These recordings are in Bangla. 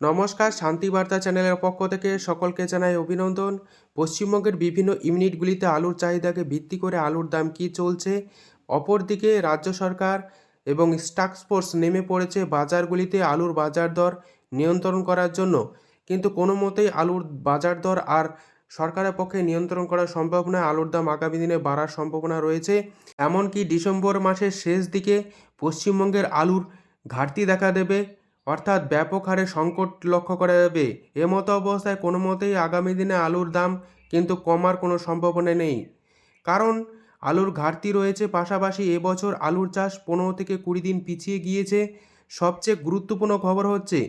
নমস্কার, শান্তিবার্তা চ্যানেলের পক্ষ থেকে সকলকে জানাই অভিনন্দন। পশ্চিমবঙ্গের বিভিন্ন ইউনিটগুলিতে আলুর চাহিদাকে ভিত্তি করে আলুর দাম কী চলছে? অপরদিকে রাজ্য সরকার এবং ফোর্স নেমে পড়েছে বাজারগুলিতে আলুর বাজার দর নিয়ন্ত্রণ করার জন্য। কিন্তু কোনো মতেই আলুর বাজার দর আর সরকারের পক্ষে নিয়ন্ত্রণ করা সম্ভব নয়। আলুর দাম আগামী দিনে বাড়ার সম্ভাবনা রয়েছে। এমনকি ডিসেম্বর মাসের শেষ দিকে পশ্চিমবঙ্গের আলুর ঘাটতি দেখা দেবে। অর্থাৎ ব্যাপক হারে সংকট লক্ষ্য করা যাবে। এমতো অবস্থায় কোনো মতেই আগামী দিনে আলুর দাম কিন্তু কমার কোনো সম্ভাবনা নেই। কারণ আলুর ঘাটতি রয়েছে, পাশাপাশি এবছর আলুর চাষ পনেরো থেকে কুড়ি দিন পিছিয়ে গিয়েছে। সবচেয়ে গুরুত্বপূর্ণ খবর হচ্ছে,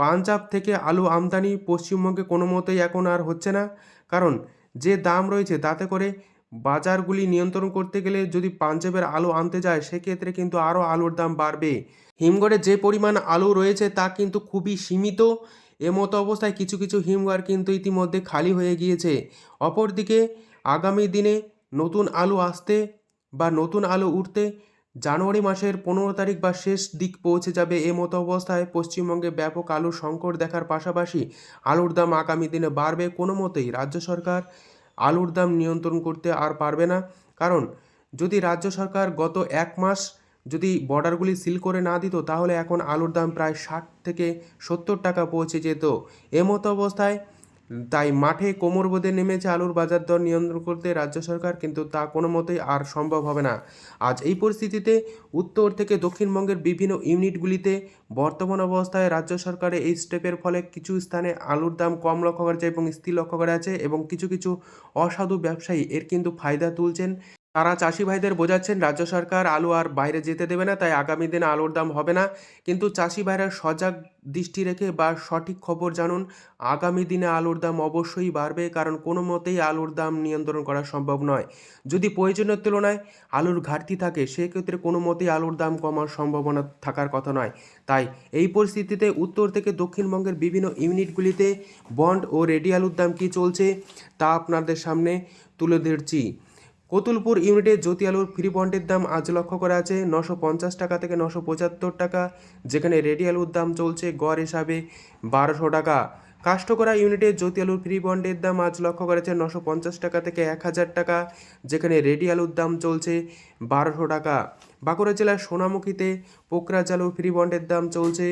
পাঞ্জাব থেকে আলু আমদানি পশ্চিমবঙ্গে কোনো মতেই এখন আর হচ্ছে না। কারণ যে দাম রয়েছে তাতে করে বাজারগুলি নিয়ন্ত্রণ করতে গেলে যদি পাঞ্জাবের আলু আনতে যায়, সেক্ষেত্রে কিন্তু আরও আলুর দাম বাড়বে। হিমঘরে যে পরিমাণ আলু রয়েছে তা কিন্তু খুবই সীমিত। এমতো অবস্থায় কিছু কিছু হিমঘর কিন্তু ইতিমধ্যে খালি হয়ে গিয়েছে। অপরদিকে আগামী দিনে নতুন আলু আসতে বা নতুন আলু উঠতে জানুয়ারি মাসের পনেরো তারিখ বা শেষ দিক পৌঁছে যাবে এ মতো অবস্থায় পশ্চিমবঙ্গে ব্যাপক আলুর সংকট দেখার পাশাপাশি আলুর দাম আগামী দিনে বাড়বে কোনো মতেই। রাজ্য সরকার আলুর দাম নিয়ন্ত্রণ করতে আর পারবে না। কারণ যদি রাজ্য সরকার গত এক মাস যদি বর্ডারগুলি সিল করে না দিত, তাহলে এখন আলুর দাম প্রায় ষাট থেকে সত্তর টাকা পৌঁছে যেত। এমতো অবস্থায় তাই মাঠে কোমর বেঁধে নেমেছে আলুর বাজার দর নিয়ন্ত্রণ করতে রাজ্য সরকার, কিন্তু তা কোনো মতেই আর সম্ভব হবে না। আজ এই পরিস্থিতিতে উত্তর থেকে দক্ষিণবঙ্গের বিভিন্ন ইউনিটগুলিতে বর্তমান অবস্থায় রাজ্য সরকারের এই স্টেপের ফলে কিছু স্থানে আলুর দাম কম লক্ষ্য করা যায় এবং স্থির লক্ষ্য করা আছে এবং কিছু কিছু অসাধু ব্যবসায়ী এর কিন্তু ফায়দা তুলছেন। তারা চাষি ভাইদের বোঝাচ্ছেন, রাজ্য সরকার আলু আর বাইরে যেতে দেবে না, তাই আগামী দিনে আলুর দাম হবে না। কিন্তু চাষি ভাইরা সজাগ দৃষ্টি রেখে বা সঠিক খবর জানুন, আগামী দিনে আলুর দাম অবশ্যই বাড়বে, কারণ কোনো মতেই আলুর দাম নিয়ন্ত্রণ করা সম্ভব নয়। যদি প্রয়োজনের তুলনায় আলুর ঘাটতি থাকে, সেক্ষেত্রে কোনো মতেই আলুর দাম কমার সম্ভাবনা থাকার কথা নয়। তাই এই পরিস্থিতিতে উত্তর থেকে দক্ষিণবঙ্গের বিভিন্ন ইউনিটগুলিতে বন্ড ও রেডি আলুর দাম কী চলছে, তা আপনাদের সামনে তুলে ধরছি। কতুলপুর ইউনিটে জ্যোতি আলুর ফ্রি বন্ডের দাম আজ লক্ষ্য করা আছে। নশো পঞ্চাশ টাকা থেকে নশো পঁচাত্তর টাকা, যেখানে রেডি আলুর দাম চলছে গড় হিসাবে বারোশো টাকা। কাষ্টকরা ইউনিটে জ্যোতি আলুর ফ্রি বন্ডের দাম আজ লক্ষ্য করেছে নশো পঞ্চাশ টাকা থেকে এক হাজার টাকা, যেখানে রেডি আলুর দাম চলছে বারোশো টাকা। বাঁকুড়া জেলার সোনামুখীতে পোকরাজ আলুর ফ্রি বন্ডের দাম চলছে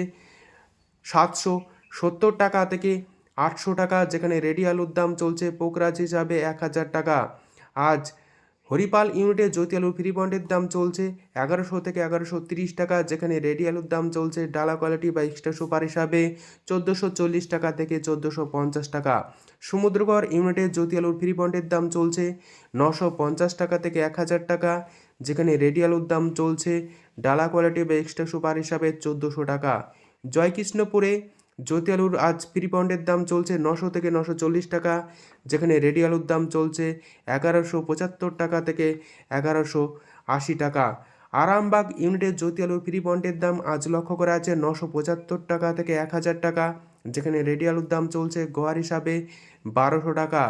সাতশো সত্তর টাকা থেকে আটশো টাকা, যেখানে রেডি আলুর দাম চলছে পোকরাজ হিসাবে এক হাজার টাকা। আজ হরিপাল ইউনিটে জ্যোতি আলুর ফ্রি বন্ডের দাম চলছে এগারোশো থেকে এগারোশো তিরিশ টাকা, যেখানে রেডি আলুর দাম চলছে ডালা কোয়ালিটি বা এক্সট্রা সুপার হিসাবে চোদ্দোশো চল্লিশ টাকা থেকে চোদ্দোশো পঞ্চাশ টাকা। সমুদ্রগড় ইউনিটে জ্যোতি আলুর ফ্রি বন্ডের দাম চলছে নশো পঞ্চাশ টাকা থেকে এক হাজার টাকা, যেখানে রেডি আলুর দাম চলছে ডালা কোয়ালিটি বা এক্সট্রা সুপার হিসাবে চোদ্দোশো টাকা। জয়কৃষ্ণপুরে জ্যোতি আলুর আজ ফ্রি পাউন্ডের দাম চলছে নশো থেকে নশো চল্লিশ টাকা, যেখানে রেডি আলুর দাম চলছে এগারোশো পঁচাত্তর টাকা থেকে এগারোশো আশি টাকা। আরামবাগ ইউনিটের জ্যোতি আলুর ফ্রি বন্ডের দাম আজ লক্ষ্য করা আছে নশো পঁচাত্তর টাকা থেকে এক হাজার টাকা, যেখানে রেডি আলুর দাম চলছে গোয়ার হিসাবে বারোশো টাকা।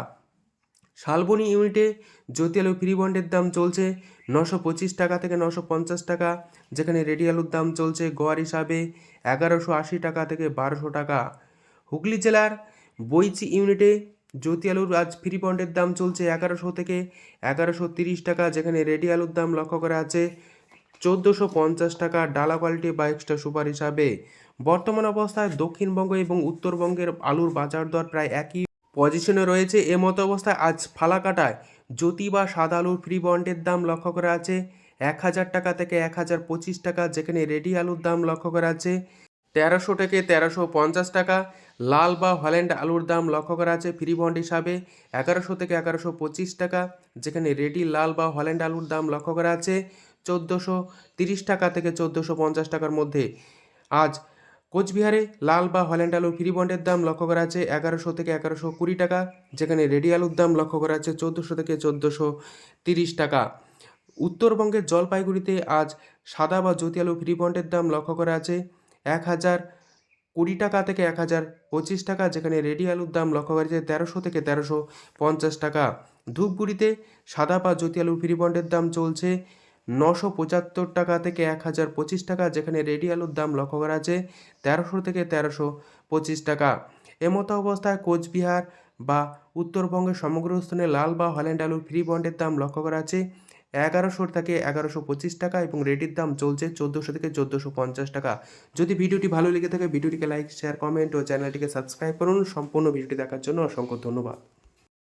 শালবনী ইউনিটে জ্যোতি আলু ফ্রি বন্ডের দাম চলছে নশো পঁচিশ টাকা থেকে নশো পঞ্চাশ টাকা, যেখানে রেডি আলুর দাম চলছে গোয়ার হিসাবে এগারোশো আশি টাকা থেকে বারোশো টাকা। হুগলি জেলার বইচি ইউনিটে জ্যোতি আলুর আজ ফ্রি বন্ডের দাম চলছে এগারোশো থেকে এগারোশো তিরিশ টাকা, যেখানে রেডি আলুর দাম লক্ষ্য করা আছে চোদ্দোশো পঞ্চাশ টাকা ডালা কোয়ালিটি বা এক্সট্রা সুপার হিসাবে। বর্তমান অবস্থায় দক্ষিণবঙ্গ এবং উত্তরবঙ্গের আলুর বাজার দর প্রায় একই পজিশনে রয়েছে এ মতো অবস্থায়। আজ ফালাকাটায় জ্যোতি বা সাদা আলুর ফ্রি বন্ডের দাম লক্ষ্য করা আছে। এক হাজার টাকা থেকে এক হাজার পঁচিশ টাকা যেখানে রেডি আলুর দাম লক্ষ্য করা আছে। তেরোশো থেকে তেরোশো পঞ্চাশ টাকা। লাল বা হল্যান্ড আলুর দাম লক্ষ্য করা আছে ফ্রি বন্ড হিসাবে। এগারোশো থেকে এগারোশো পঁচিশ টাকা যেখানে রেডি লাল বা হল্যান্ড আলুর দাম লক্ষ্য করা আছে। চোদ্দোশো তিরিশ টাকা থেকে চোদ্দোশো পঞ্চাশ টাকার মধ্যে। আজ কোচবিহারে লাল বা হল্যান্ড আলু ফ্রি বন্ডের দাম লক্ষ্য করা আছে এগারোশো থেকে এগারোশো কুড়ি টাকা, যেখানে রেডি আলুর দাম লক্ষ্য করা আছে চোদ্দোশো থেকে চোদ্দোশো তিরিশ টাকা। উত্তরবঙ্গের জলপাইগুড়িতে আজ সাদা বা জ্যোতি আলু ফ্রি বন্ডের দাম লক্ষ্য করা আছে এক হাজার কুড়ি টাকা থেকে এক হাজার পঁচিশ টাকা, যেখানে রেডি আলুর দাম লক্ষ্য করা যায় তেরোশো থেকে তেরোশো পঞ্চাশ টাকা। ধূপগুড়িতে সাদা বা জ্যোতি আলু ফ্রি বন্ডের দাম চলছে নশো পঁচাত্তর টাকা থেকে এক হাজার পঁচিশ টাকা, যেখানে রেডি আলুর দাম লক্ষ্য করা আছে তেরোশো থেকে তেরোশো পঁচিশ টাকা। এমতো অবস্থায় কোচবিহার বা উত্তরবঙ্গের সমগ্র স্থানে লাল বা হল্যান্ড আলুর ফ্রি বন্ডের দাম লক্ষ্য করা আছে এগারোশো থেকে এগারোশো পঁচিশ টাকা এবং রেডির দাম চলছে চোদ্দোশো থেকে চোদ্দোশো পঞ্চাশ টাকা। যদি ভিডিওটি ভালো লেগে থাকে, ভিডিওটিকে লাইক, শেয়ার, কমেন্ট ও চ্যানেলটিকে সাবস্ক্রাইব করুন। সম্পূর্ণ ভিডিওটি দেখার জন্য অসংখ্য ধন্যবাদ।